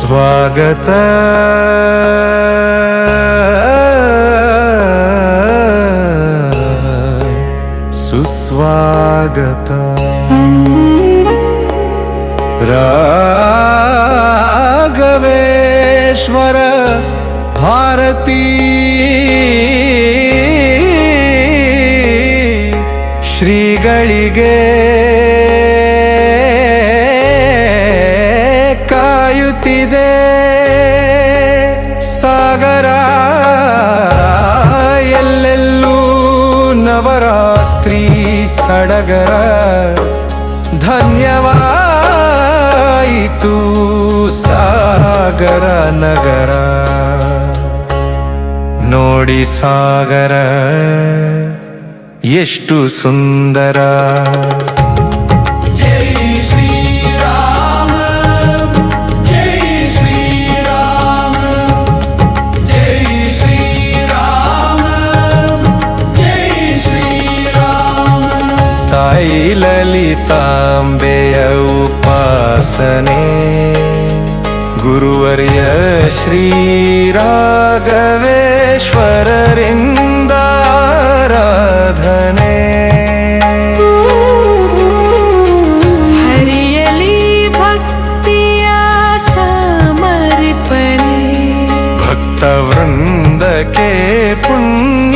ಸುಸ್ವಾಗತ ಸುಸ್ವಾಗತ. ರಾಘವೇಶ್ವರ ಭಾರತೀ. ಶ್ರೀಗಳಿಗೆ ನವರಾತ್ರಿ ಸಡಗರ ಧನ್ಯವಾಯಿತು ಸಾಗರ ನಗರ. ನೋಡಿ ಸಾಗರ ಎಷ್ಟು ಸುಂದರ. ಲಲಿತಾಂಬೆಯ ಉಪಾಸನೆ ಗುರುವರ್ಯ ಶ್ರೀ ರಾಘವೇಶ್ವರರಿಂದ ಆರಾಧನೆ ಹರಿಯಲಿ ಭಕ್ತಿಯ ಸಮರ್ಪಣೆ ಭಕ್ತ ವೃಂದಕ್ಕೆ ಪುಣ್ಯ